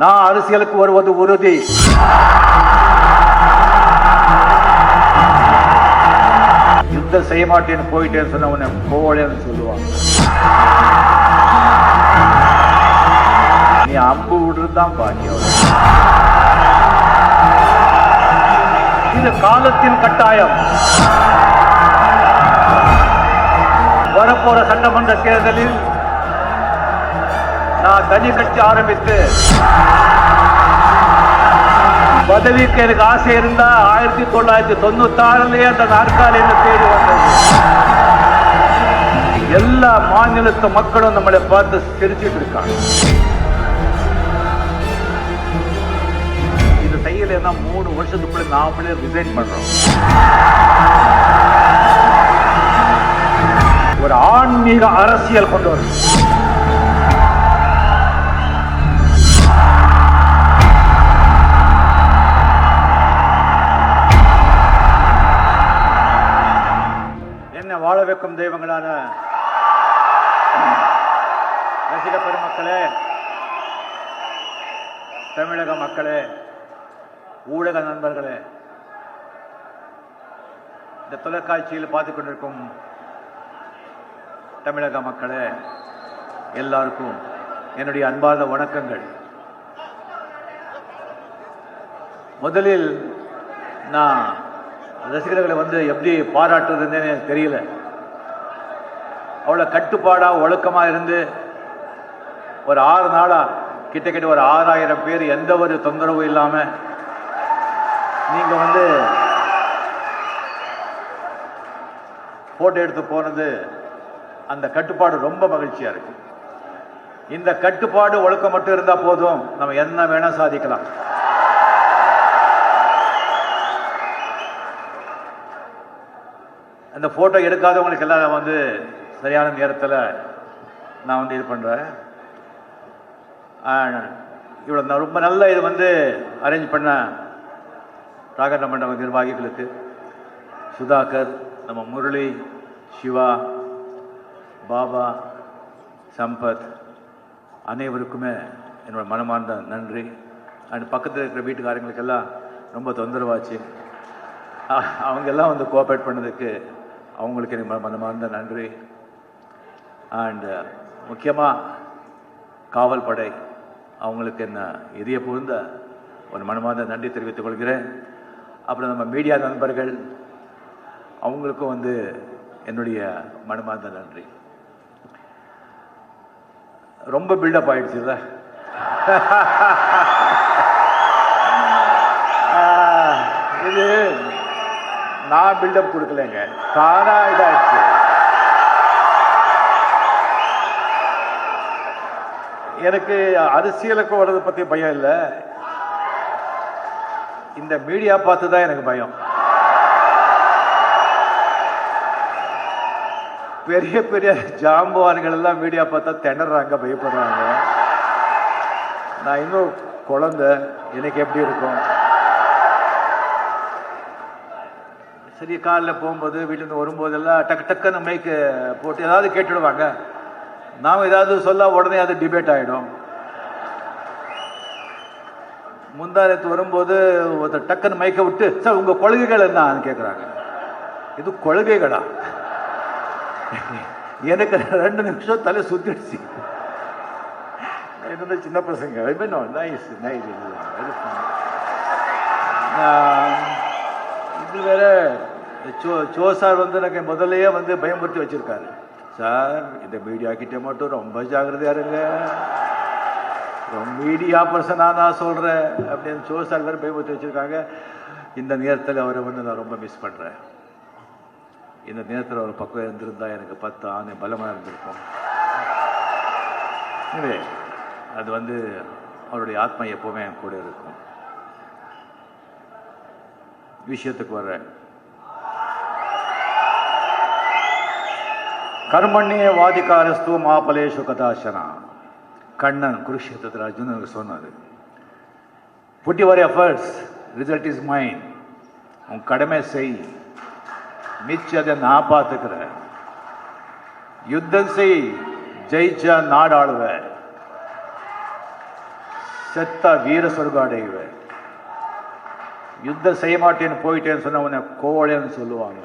நான் அரசியலுக்கு வருவது உறுதி. யுத்தம் செய்ய மாட்டேன்னு போயிட்டேன்னு சொன்ன உன்னை போலேன்னு சொல்லுவாங்க. நீ அம்பு விடுறதுதான் பாக்கியம். இது காலத்தின் கட்டாயம். வரப்போற சட்டமன்ற தேர்தலில் நான் தனி கட்சி ஆரம்பித்து பதவிக்கு எனக்கு ஆசை இருந்தா ஆயிரத்தி தொள்ளாயிரத்தி தொண்ணூத்தி ஆறுலயே அந்த நாற்காலியில தேடி வந்தது. எல்லா மாநிலத்து மக்களும் நம்மளை பார்த்து சிரிச்சிட்டு இருக்காங்க. இது செய்யலைன்னா மூணு வருஷத்துக்குள்ள நாமளே ரிசைன் பண்றோம். ஒரு ஆன்மீக அரசியல் கொண்டு வரணும் என்ன வாழ வைக்கும் தெய்வங்களான ரசிக பெருமக்களே தமிழக மக்களே ஊடக நண்பர்களே இந்த தொலைக்காட்சியில் பார்த்து கொண்டிருக்கும் தமிழக மக்களே எல்லாருக்கும் என்னுடைய அன்பார்ந்த வணக்கங்கள். முதலில் நான் ரசிகர்களை வந்து எப்படி பாராட்டுறதுன்னு எனக்கு தெரியல. அவ்வளோ கட்டுப்பாடாக ஒழுக்கமாக இருந்து ஒரு ஆறு நாளாக கிட்டத்தட்ட ஒரு ஆறாயிரம் பேர் எந்த ஒரு தொந்தரவும் இல்லாமல் நீங்கள் வந்து ஃபோட்டோ எடுத்து போனது அந்த கட்டுப்பாடு ரொம்ப மகிழ்ச்சியாக இருக்கு. இந்த கட்டுப்பாடு ஒழுக்கம் மட்டும் இருந்தால் போதும். நம்ம என்ன வேணால் சாதிக்கலாம். அந்த ஃபோட்டோ எடுக்காதவங்களுக்கு எல்லாம் வந்து சரியான நேரத்தில் நான் வந்து இது பண்ணுறேன் இவ்வளோ நான் ரொம்ப நல்ல இது வந்து அரேஞ்ச் பண்ண ராகண்ட மண்டப நிர்வாகிகளுக்கு சுதாகர் நம்ம முரளி சிவா பாபா சம்பத் அனைவருக்குமே என்னோட மனமார்ந்த நன்றி. அண்ட் பக்கத்தில் இருக்கிற வீட்டுக்காரங்களுக்கெல்லாம் ரொம்ப தொந்தரவாச்சு. அவங்க எல்லாம் வந்து கோஆப்ரேட் பண்ணதுக்கு அவங்களுக்கு எனக்கு மன- மனமார்ந்த நன்றி. அண்டு uh, முக்கியமாக காவல் படை அவங்களுக்கு என்ன இதய புகுந்த ஒரு மனமார்ந்த நன்றி தெரிவித்துக் கொள்கிறேன். அப்புறம் நம்ம மீடியா நண்பர்கள் அவங்களுக்கும் வந்து என்னுடைய மனமார்ந்த நன்றி. ரொம்ப பில்டப் ஆயிடுச்சுல்ல ஆஹ், இது நான் பில்டப் கொடுக்கலங்க. தானா இதாயிடுச்சு எனக்கு அரசியலுக்கு வர்றதை பத்தி பயம் இல்லை. இந்த மீடியா பார்த்து தான் எனக்கு பயம். பெரிய பெரிய ஜாம்பவான்கள் எல்லாம் மீடியா பார்த்தா திணறாங்க பயப்படுறாங்க. நான் இன்னும் குழந்தை. எனக்கு எப்படி இருக்கும்? சரி காலில் போகும்போது வீட்டிலேருந்து வரும்போதெல்லாம் டக்கு டக்குன்னு மைக்கு போட்டு ஏதாவது கேட்டுடுவாங்க. நாம் ஏதாவது சொல்ல உடனே அது டிபேட் ஆகிடும் முந்தானத்து வரும்போது ஒருத்தர் டக்குன்னு மைக்கை விட்டு சார் உங்கள் கொள்கைகள் என்னன்னு கேட்குறாங்க இது கொள்கைகளா? எனக்கு ரெண்டு நிமிஷம் தலை சுத்திடுச்சு. என்னோட சின்ன பசங்க. நைஸ் நைஸ் இது வேற சோ சோ சார் வந்து எனக்கு முதல்லையே வந்து பயமுறுத்தி வச்சிருக்காரு. சார் இந்த மீடியா கிட்டே மட்டும் ரொம்ப ஜாகிரதையாக இருங்க. ரொம்ப மீடியா பர்சனாக நான் சொல்கிறேன் அப்படின்னு சோ சார் வேற பயமுறுத்தி வச்சுருக்காங்க. இந்த நேரத்தில் அவரை வந்து நான் ரொம்ப மிஸ் பண்ணுறேன் இந்த நேரத்தில் ஒரு பக்கம் இருந்திருந்தா எனக்கு பத்து ஆணை பலமாக இருந்திருக்கும். எனவே அது வந்து அவருடைய ஆத்மா எப்போவுமே என் கூட இருக்கும். விஷயத்துக்கு வர்றேன். கர்மண்யே வாதிகாரஸ்து மாபலேஷு கதாசனா. கண்ணன் குருஷேத்திரத்தில் அர்ஜுனனுக்கு சொன்னார். Put your efforts result is mind உன் கடமை செய். மிச்சதை நான் பார்த்துக்கிறேன். யுத்தம் செய் ஜெயிச்சா நாடாளுவ செத்தா வீர சொர்க்கம் அடைவேன். யுத்தம் செய்ய மாட்டேன்னு போயிட்டேன்னு சொன்ன உன்னை கோழைன்னு சொல்லுவாங்க.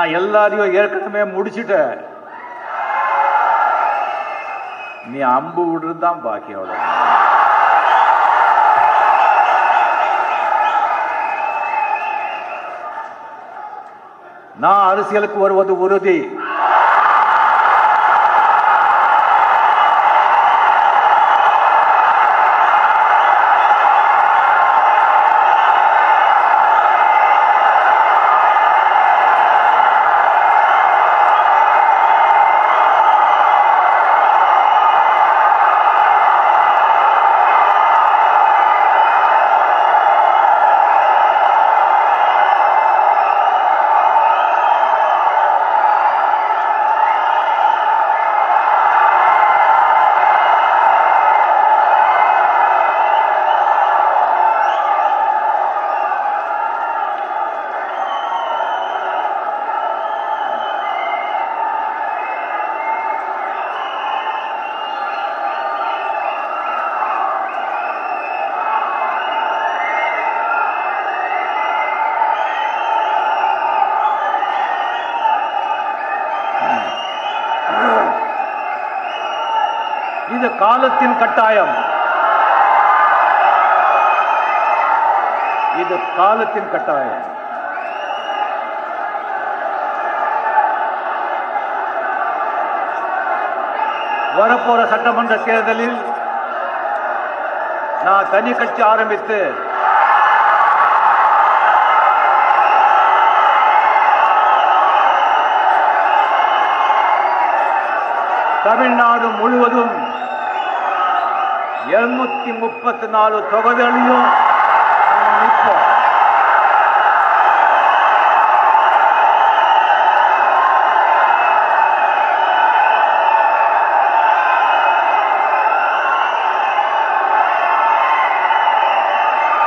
நான் எல்லாரையும் ஏற்கனவே முடிச்சிட்டேன். நீ அம்பு விடுறது தான் பாக்கி அவ்வளோ நான் அரசியலுக்கு வருவது உறுதி இது சட்டத்தின் கட்டாயம். இது காலத்தின் கட்டாயம். வரப்போற சட்டமன்ற தேர்தலில் நான் தனி கட்சி ஆரம்பித்து தமிழ்நாடு முழுவதும் எழுநூத்தி முப்பத்தி நாலு தொகுதிகளையும் நிற்போம்.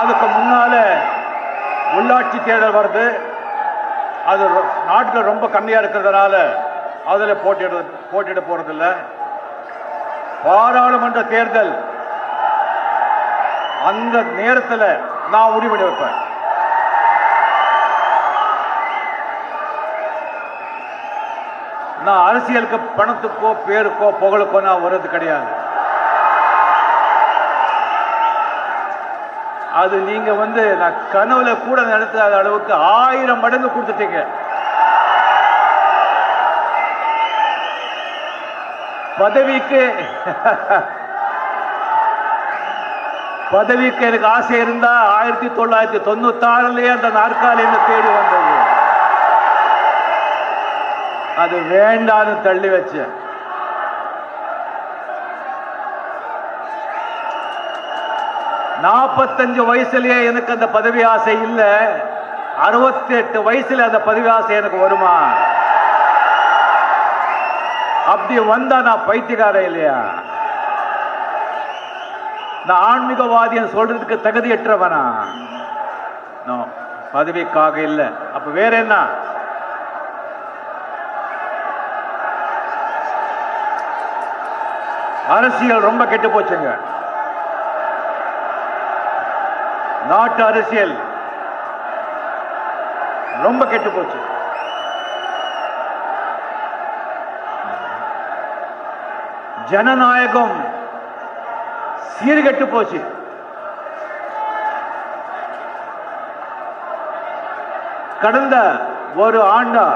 அதுக்கு முன்னால உள்ளாட்சி தேர்தல் வருது. அது நாட்கள் ரொம்ப கம்மியா இருக்கிறதுனால அதில் போட்டியிட போட்டியிட போறதில்ல. பாராளுமன்ற தேர்தல் அந்த நேரத்துல நான் முடிவெடு வைப்பேன். நான் அரசியலுக்கு பணத்துக்கோ பேருக்கோ புகழுக்கோ நான் வர்றது கிடையாது. அது நீங்க வந்து நான் கனவுல கூட நடத்தாத அளவுக்கு ஆயிரம் மடங்கு கொடுத்துட்டீங்க. பதவிக்கு பதவிக்கு எனக்கு ஆசை இருந்தா ஆயிரத்தி தொள்ளாயிரத்தி தொண்ணூத்தி ஆறுலயே அந்த நாற்காலி என்ன தேடி வந்தது. அது வேண்டான்னு தள்ளி வச்சேன். நாற்பத்தஞ்சு வயசுலயே எனக்கு அந்த பதவி ஆசை இல்லை. அறுபத்தி எட்டு வயசுல அந்த பதவி ஆசை எனக்கு வருமா? அப்படி வந்தா நான் பைத்தியக்காரன் இல்லையா? நான் ஆன்மீகவாதியன் சொல்றதுக்கு தகுதியற்றவனா? பதவிக்காக இல்ல. அப்ப வேற என்ன? அரசியல் ரொம்ப கெட்டு போச்சுங்க. நாட்டு அரசியல் ரொம்ப கெட்டு போச்சு. ஜனநாயகம் சீர்கெட்டு போச்சு. கடந்த ஒரு ஆண்டா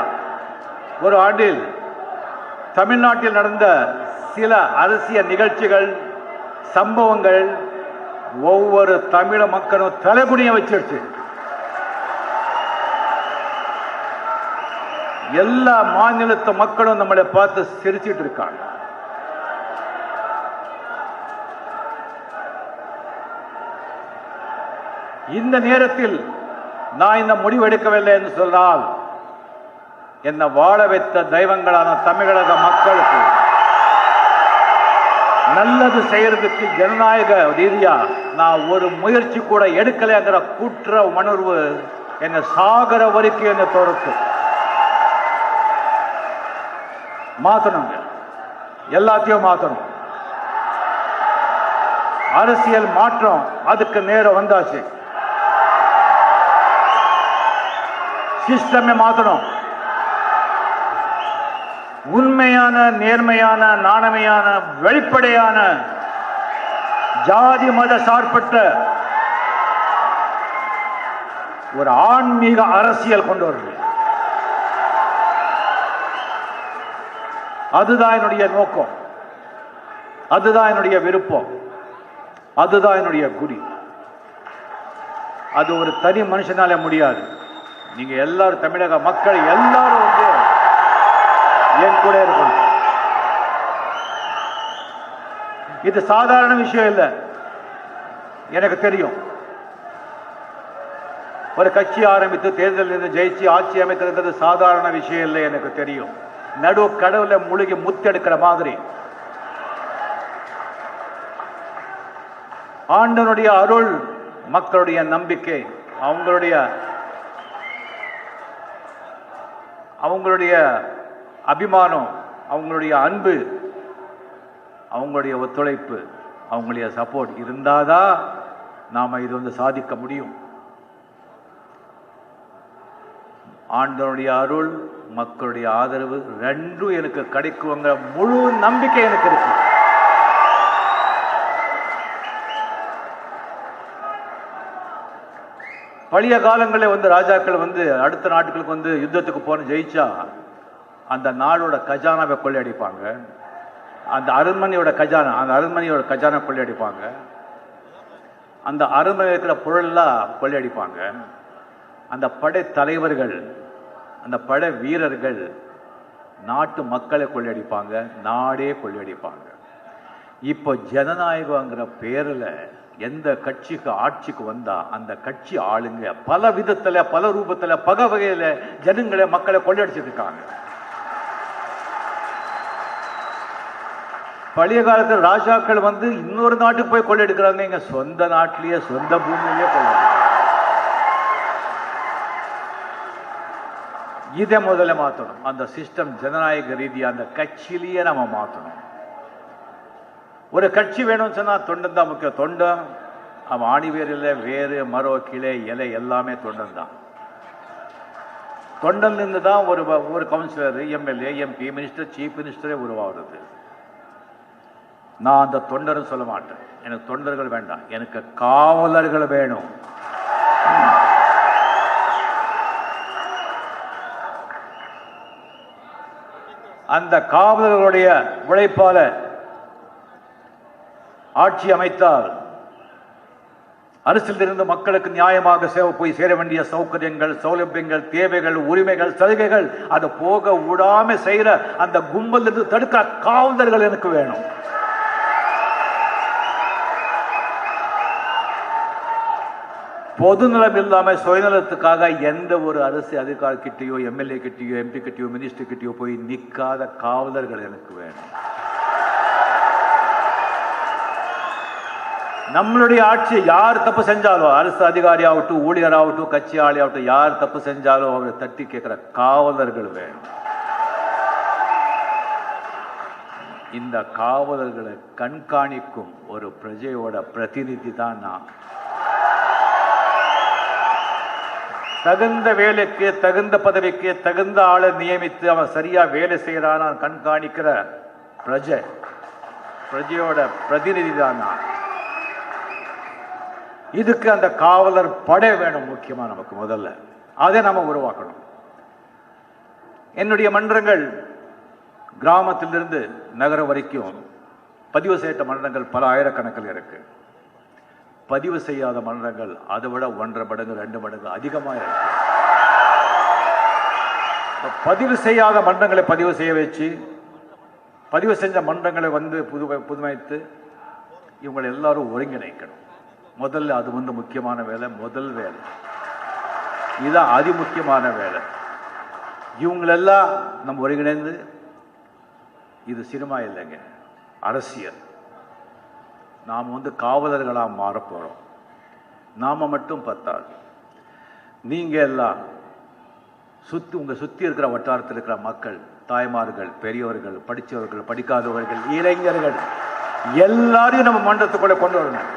ஒரு ஆண்டில் தமிழ்நாட்டில் நடந்த சில அரசியல் நிகழ்ச்சிகள் சம்பவங்கள் ஒவ்வொரு தமிழ மக்களும் தலைகுனிய வச்சிருச்சு. எல்லா மாநிலத்து மக்களும் நம்மளை பார்த்து சிரிச்சிட்டு இருக்காங்க. இந்த நேரத்தில் நான் இந்த முடிவு எடுக்கவில்லை என்று சொன்னால் என்னை வாழ வைத்த தெய்வங்களான தமிழக மக்களுக்கு நல்லது செய்யறதுக்கு ஜனநாயக ரீதியா நான் ஒரு முயற்சி கூட எடுக்கலைங்கிற குற்ற உணர்வு என்னை சாகர வரைக்கும் என்னை தொடர்க்கும் மாற்றணுங்க எல்லாத்தையும் மாத்தணும். அரசியல் மாற்றம் அதுக்கு நேரம் வந்தாச்சு. சிஸ்டமே மாத்தணும். உண்மையான நேர்மையான நாணமையான வெளிப்படையான ஜாதி மத சார்பற்ற ஒரு ஆன்மீக அரசியல் கொண்டு வரணும். அதுதான் என்னுடைய நோக்கம். அதுதான் என்னுடைய விருப்பம். அதுதான் என்னுடைய குடி அது ஒரு தனி மனுஷனால முடியாது. நீங்க எல்லாரும் தமிழக மக்கள் எல்லாரும் வந்து என் கூட இருக்கணும். இது சாதாரண விஷயம் இல்லை. எனக்கு தெரியும். ஒரு கட்சி ஆரம்பித்து தேர்தலில் இருந்து ஜெயிச்சு ஆட்சி அமைத்திருந்தது சாதாரண விஷயம் இல்லை எனக்கு தெரியும். நடு கடவுளை முழுகி முத்தெடுக்கிற மாதிரி. ஆண்டனுடைய அருள் மக்களுடைய நம்பிக்கை அவங்களுடைய அவங்களுடைய அபிமானம் அவங்களுடைய அன்பு அவங்களுடைய ஒத்துழைப்பு அவங்களுடைய சப்போர்ட் இருந்தால் தான் நாம் இது வந்து சாதிக்க முடியும். ஆண்டவனுடைய அருள் மக்களுடைய ஆதரவு ரெண்டும் எனக்கு கிடைக்குங்கிற முழு நம்பிக்கை எனக்கு இருக்குது பழைய காலங்களில் வந்து ராஜாக்கள் வந்து அடுத்த நாட்டுகளுக்கு வந்து யுத்தத்துக்கு போன ஜெயிச்சா அந்த நாடோட கஜானாவை கொள்ளையடிப்பாங்க. அந்த அரண்மனையோட கஜானா அந்த அரண்மனையோட கஜானா கொள்ளையடிப்பாங்க. அந்த அரண்மனை இருக்கிற பொருளெல்லாம் கொள்ளையடிப்பாங்க. அந்த படை தலைவர்கள் அந்த படை வீரர்கள் நாட்டு மக்களை கொள்ளையடிப்பாங்க நாடே கொள்ளையடிப்பாங்க. இப்போ ஜனநாயகங்கிற பேரில் எந்த கட்சிக்கு ஆட்சிக்கு வந்தா அந்த கட்சி ஆளுங்க பல விதத்துல பல ரூபத்துல பக வகையில ஜனங்களை மக்களை கொள்ளையடிச்சிட்டு இருக்காங்க. பழைய காலத்தில் ராஜாக்கள் வந்து இன்னொரு நாட்டுக்கு போய் கொள்ளையெடுக்கிறாங்க எங்க சொந்த நாட்டிலேயே சொந்த பூமியிலேயே கொள்ள இதை முதல்ல மாற்றணும் அந்த சிஸ்டம் ஜனநாயக ரீதியாக அந்த கட்சியிலேயே நம்ம மாற்றணும் ஒரு கட்சி வேணும்னு சொன்னால் தொண்டன் தான் முக்கியம். தொண்டன் அவன் ஆணி வேர் இல்லை வேறு மரம் கிளை இலை எல்லாமே தொண்டன் தான் தொண்டன்ல இருந்து தான் ஒரு ஒரு councillor MLA MP minister chief மினிஸ்டரே உருவாகிறது. நான் அந்த தொண்டரும் சொல்ல மாட்டேன். எனக்கு தொண்டர்கள் வேண்டாம். எனக்கு காவலர்கள் வேணும். அந்த காவலர்களுடைய உழைப்பால ஆட்சி அமைத்தால் அரசிலிருந்து மக்களுக்கு நியாயமாக சேவை போய் சேர வேண்டிய சௌகரியங்கள் சௌலபியங்கள் தேவைகள் உரிமைகள் சலுகைகள் அது போக விடாம செய்யற அந்த கும்பல் இருந்து தடுக்கிற காவலர்கள் எனக்கு வேணும். பொதுநலம் இல்லாம சுயநலத்துக்காக எந்த ஒரு அரசு அதிகாரி கிட்டேயோ எம்எல்ஏ கிட்டயோ எம்பி கிட்டயோ மினிஸ்டர் கிட்டயோ போய் நிக்காத காவலர்கள் எனக்கு வேணும். நம்மளுடைய ஆட்சி யார் தப்பு செஞ்சாலும் அரசு அதிகாரி ஆகட்டும் ஊழியர் ஆகட்டும் கட்சி ஆளி ஆகட்டும் யார் தப்பு செஞ்சாலும் அவரை தட்டி கேட்கிற காவலர்கள் வேணும். இந்த காவலர்களை கண்காணிக்கும் ஒரு பிரஜையோட பிரதிநிதி தான் நான். தகுந்த வேலைக்கு தகுந்த பதவிக்கு தகுந்த ஆளை நியமித்து அவன் சரியா வேலை செய்யறான் கண்காணிக்கிற பிரஜை பிரஜையோட பிரதிநிதி தான் நான். இதுக்கு அந்த காவலர் படை வேணும் முக்கியமா நமக்கு முதல்ல. அதை நம்ம உருவாக்கணும். என்னுடைய மன்றங்கள் கிராமத்திலிருந்து நகரம் வரைக்கும் பதிவு செய்யப்பட்ட மன்றங்கள் பல ஆயிரக்கணக்கில் இருக்கு. பதிவு செய்யாத மன்றங்கள் அதை விட ஒன்றரை மடங்கு ரெண்டு மடங்கு அதிகமாக இருக்கு. பதிவு செய்யாத மன்றங்களை பதிவு செய்ய வச்சு பதிவு செஞ்ச மன்றங்களை வந்து புதுமை புதுமைத்து இவங்களை எல்லாரும் ஒருங்கிணைக்கணும். முதல்ல அது வந்து முக்கியமான வேலை முதல் வேலை. இதுதான் அதி முக்கியமான வேலை. இவங்களெல்லாம் நம்ம ஒருங்கிணைந்து இது சினிமா இல்லைங்க அரசியல். நாம் வந்து காவலர்களாக மாறப்போகிறோம் நாம் மட்டும் பத்தாது. நீங்கள் எல்லாம் சுற்றி உங்கள் சுற்றி இருக்கிற வட்டாரத்தில் இருக்கிற மக்கள் தாய்மார்கள் பெரியவர்கள் படித்தவர்கள் படிக்காதவர்கள் இளைஞர்கள் எல்லாரையும் நம்ம மன்றத்துக்குள்ளே கொண்டு வரணும்.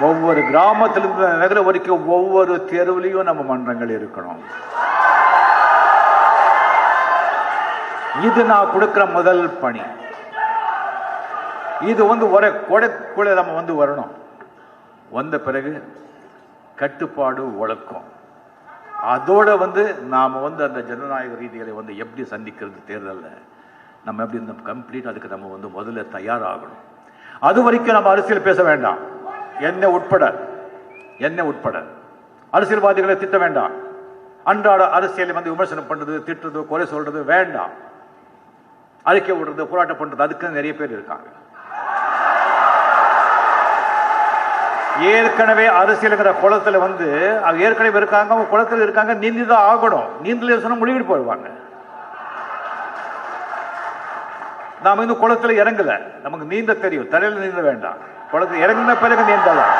ஒவ்வொரு கிராமத்திலிருந்து நகர வரைக்கும் ஒவ்வொரு தெருவிலையும் நம்ம மன்றங்கள் இருக்கணும். இது நான் கொடுக்குற முதல் பணி. இது வந்து ஒரே கொடைக்குள்ள நம்ம வந்து வரணும். வந்த பிறகு கட்டுப்பாடு ஒழுக்கம். அதோட வந்து நாம் வந்து அந்த ஜனநாயக ரீதிகளை வந்து எப்படி சந்திக்கிறது தேர்தலில். நம்ம எப்படி இந்த கம்ப்ளீட் அதுக்கு நம்ம வந்து முதல்ல தயாராகணும். அது வரைக்கும் நம்ம அரசியல் பேச வேண்டாம். என்ன உட்பட என்ன உட்பட. அரசியல்வாதிகளை திட்ட வேண்டாம். அன்றாட அரசியலை வந்து விமர்சனம் பண்றது திட்டுறது குறை சொல்றது வேண்டாம். அறிக்கை விடுறது போராட்டம் பண்றது அதுக்கு நிறைய பேர் இருக்காங்க. ஏற்கனவே அரசியலுங்கிற குளத்துல வந்து அவங்க ஏற்கனவே இருக்காங்க அவங்க குளத்துல இருக்காங்க நீந்தி தான் ஆகணும். நீந்தல சொன்னால் முழுகிட்டு போயிடுவாங்க. நாம இன்னும் குளத்துல இறங்கல. நமக்கு நீந்த தெரியும். தலையில் நீந்த வேண்டாம். குளத்துல இறங்கின பிறகு நீந்தலாம்.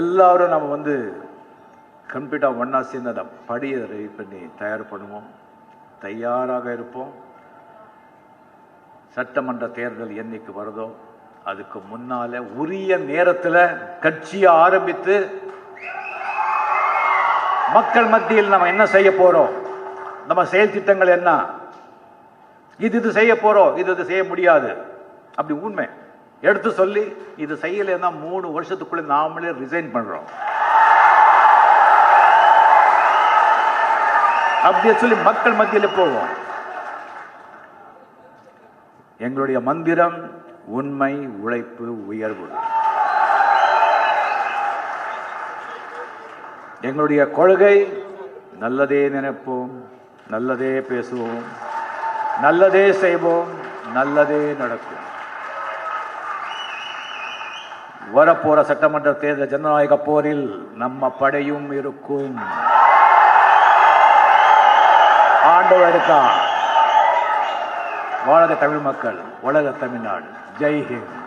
எல்லாரும் நம்ம வந்து கம்ப்ளீட்டாக ஒன்றா சேர்ந்து அதை படியை ரெடி பண்ணி தயார் பண்ணுவோம். தயாராக இருப்போம். சட்டமன்ற தேர்தல் என்னைக்கு வருதோ அதுக்கு முன்னால உரிய நேரத்தில் கட்சியை ஆரம்பித்து மக்கள் மத்தியில் நம்ம என்ன செய்ய போறோம்? நம்ம செயல் திட்டங்கள் என்ன? இது இது செய்ய போறோம் இது இது செய்ய முடியாது. அப்படி உண்மை. எடுத்து சொல்லி இது செய்யலைன்னா மூணு வருஷத்துக்குள்ள நாமளே ரிசைன் பண்றோம். அப்படியே சொல்லி மக்கள் மத்தியில் போவோம். எங்களுடைய மந்திரம் உண்மை உழைப்பு உயர்வு. எங்களுடைய கொள்கை நல்லதே நினைப்போம் நல்லதே பேசுவோம். நல்லதே செய்வோம் நல்லதே நடக்கும். வரப்போற சட்டமன்ற தேர்தல் ஜனநாயக போரில் நம்ம படையும் இருக்கும். ஆண்டவர் இருக்கா வாழ்க தமிழ் மக்கள் உலக தமிழ்நாடு. ஜெய் ஹிந்த்.